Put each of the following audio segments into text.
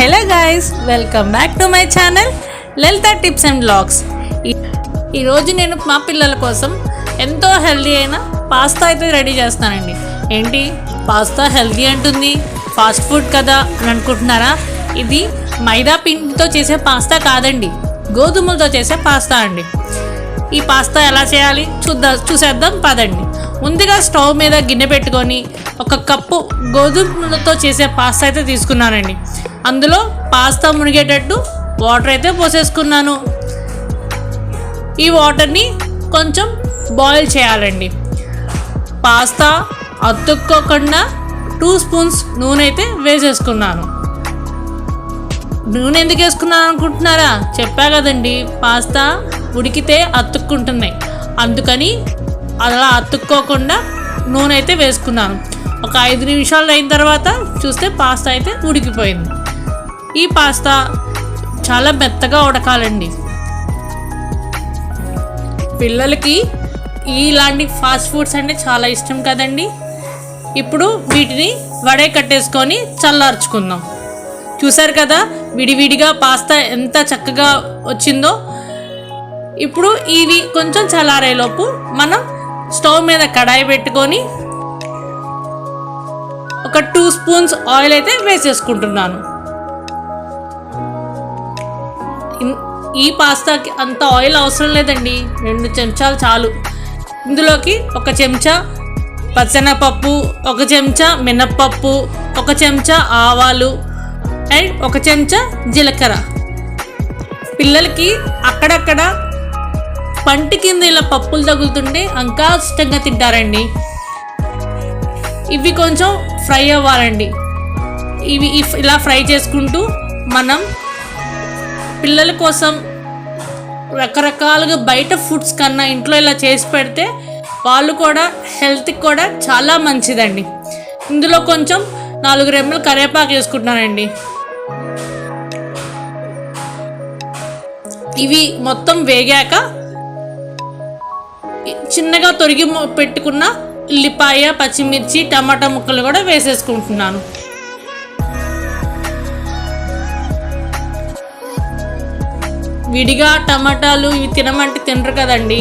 Hello guys welcome back to my channel Lalitha tips and blogs ఈరోజు నేను మా పిల్లల కోసం ఎంతో హెల్దీ అయిన పాస్తా అయితే రెడీ చేస్తానండి. ఏంటి? పాస్తా హెల్దీ అంటుంది. ఫాస్ట్ ఫుడ్ కదా అని అనుకుంటున్నారా? ఇది మైదా పిండితో చేసే పాస్తా కాదండి. గోధుమలతో చేసే పాస్తా అండి. ఈ పాస్తా ఎలా చేయాలి? చూద్దా చూసేద్దాం పదండి. ముందుగా స్టవ్ మీద గిన్నె పెట్టుకొని ఒక కప్పు గోధుమలతో చేసే పాస్తా అయితే తీసుకున్నానండి. అందులో పాస్తా మునిగేటట్టు వాటర్ అయితే పోసేసుకున్నాను. ఈ వాటర్ని కొంచెం బాయిల్ చేయాలండి. పాస్తా అతుక్కోకుండా టూ స్పూన్స్ నూనె అయితే వేసేసుకున్నాను. నూనె ఎందుకు వేసుకున్నాను అనుకుంటున్నారా? చెప్పా కదండి పాస్తా ఉడికితే అతుక్కుంటున్నాయి. అందుకని అలా అతుక్కోకుండా నూనె అయితే వేసుకున్నాను. ఒక ఐదు నిమిషాలు అయిన తర్వాత చూస్తే పాస్తా అయితే ఉడికిపోయింది. ఈ పాస్తా చాలా మెత్తగా ఉడకాలండి. పిల్లలకి ఇలాంటి ఫాస్ట్ ఫుడ్స్ అంటే చాలా ఇష్టం కదండి. ఇప్పుడు వీటిని వడే కట్టేసుకొని చల్లార్చుకుందాం. చూసారు కదా విడివిడిగా పాస్తా ఎంత చక్కగా వచ్చిందో. ఇప్పుడు ఇవి కొంచెం చల్లారేలోపు మనం స్టవ్ మీద కడాయి పెట్టుకొని ఒక టూ స్పూన్స్ ఆయిల్ అయితే వేసేసుకుంటున్నాను. ఈ పాస్తాకి అంత ఆయిల్ అవసరం లేదండి. రెండు చెంచాలు చాలు. ఇందులోకి ఒక చెంచా పచ్చెనపప్పు ఒక చెంచా మినప్పప్పు ఒక చెంచా ఆవాలు అండ్ ఒక చెంచా జీలకర్ర. పిల్లలకి అక్కడక్కడ పంటి కింద ఇలా పప్పులు తగులుతుంటే ఇంకా ఇష్టంగా తింటారండి. ఇవి కొంచెం ఫ్రై అవ్వాలండి. ఇవి ఇఫ్- ఇలా ఫ్రై చేసుకుంటూ మనం పిల్లల కోసం రకరకాలుగా బయట ఫుడ్స్ కన్నా ఇంట్లో ఇలా చేసి పెడితే వాళ్ళు కూడా హెల్త్కి కూడా చాలా మంచిదండి. ఇందులో కొంచెం నాలుగు రెమ్మలు కరివేపాకు వేసుకుంటున్నానండి. ఇవి మొత్తం వేగాక చిన్నగా తొరిగి పెట్టుకున్న ఉల్లిపాయ పచ్చిమిర్చి టమాటా ముక్కలు కూడా వేసేసుకుంటున్నాను. విడిగా టమాటాలు ఇవి తినమంటే తినరు కదండి.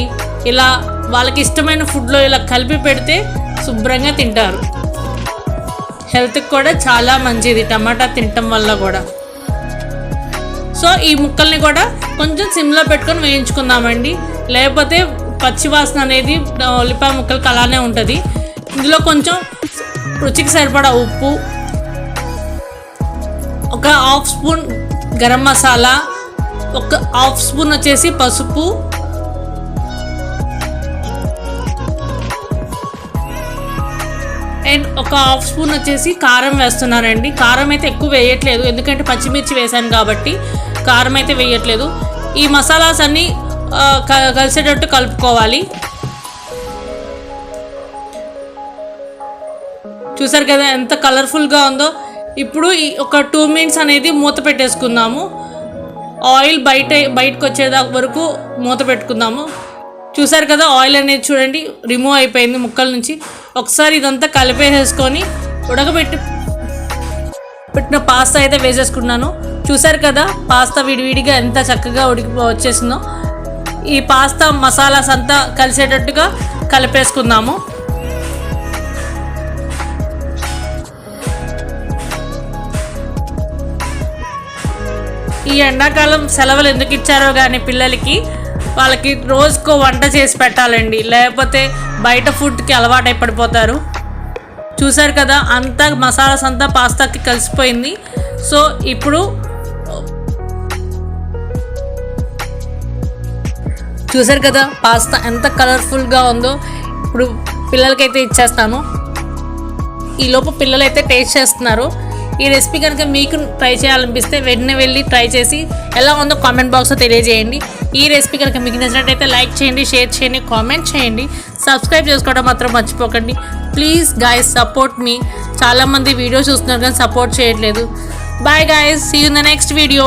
ఇలా వాళ్ళకి ఇష్టమైన ఫుడ్లో ఇలా కలిపి పెడితే శుభ్రంగా తింటారు. హెల్త్కి కూడా చాలా మంచిది టమాటా తినటం వల్ల కూడా. సో ఈ ముక్కల్ని కూడా కొంచెం సిమ్లో పెట్టుకొని వేయించుకుందామండి. లేకపోతే పచ్చివాసన అనేది ఉల్లిపాయ ముక్కలకి అలానే ఉంటుంది. ఇందులో కొంచెం రుచికి సరిపడా ఉప్పు ఒక హాఫ్ స్పూన్ గరం మసాలా ఒక హాఫ్ స్పూన్ వచ్చేసి పసుపు. అండ్ ఒక హాఫ్ స్పూన్ వచ్చేసి కారం వేస్తున్నానండి. కారం అయితే ఎక్కువ వేయట్లేదు. ఎందుకంటే పచ్చిమిర్చి వేసాను కాబట్టి కారం అయితే వేయట్లేదు. ఈ మసాలాస్ అన్నీ క- కలిసేటట్టు కలుపుకోవాలి. చూసారు కదా ఎంత కలర్ఫుల్గా ఉందో. ఇప్పుడు ఈ ఒక టూ మినిట్స్ అనేది మూత పెట్టేసుకుందాము. ఆయిల్ బయట బయటకు వచ్చేదా వరకు మూత పెట్టుకుందాము. చూసారు కదా ఆయిల్ అనేది చూడండి రిమూవ్ అయిపోయింది ముక్కల నుంచి. ఒకసారి ఇదంతా కలిపేసేసుకొని ఉడకబెట్టి పెట్టిన పాస్తా అయితే వేసేసుకున్నాను. చూసారు కదా పాస్తా విడివిడిగా ఎంత చక్కగా ఉడికి వచ్చేసిందో. ఈ పాస్తా మసాలాస్ అంతా కలిసేటట్టుగా కలిపేసుకుందాము. ఈ ఎండాకాలం సెలవులు ఎందుకు ఇచ్చారో కానీ పిల్లలకి వాళ్ళకి రోజుకో వంట చేసి పెట్టాలండి. లేకపోతే బయట ఫుడ్కి అలవాటు పడిపోతారు చూసారు కదా అంతా మసాలాస్ అంతా పాస్తాకి కలిసిపోయింది. సో ఇప్పుడు చూసారు కదా పాస్తా ఎంత కలర్ఫుల్గా ఉందో. ఇప్పుడు పిల్లలకైతే ఇచ్చేస్తాను. ఈలోపు పిల్లలైతే పిల్లలు అయితే టేస్ట్ చేస్తున్నారు. ఈ రెసిపీ కనుక మీకు ట్రై చేయాలనిపిస్తే వెంటనే వెళ్ళి ట్రై చేసి ఎలా ఉందో కామెంట్ బాక్స్లో తెలియజేయండి. ఈ రెసిపీ కనుక మీకు నచ్చినట్టయితే లైక్ చేయండి షేర్ చేయండి కామెంట్ చేయండి. సబ్స్క్రైబ్ చేసుకోవడం మాత్రం మర్చిపోకండి. ప్లీజ్ గాయస్ సపోర్ట్ మీ చాలామంది వీడియో చూస్తున్నారు కానీ సపోర్ట్ చేయట్లేదు. Bye guys see in the next video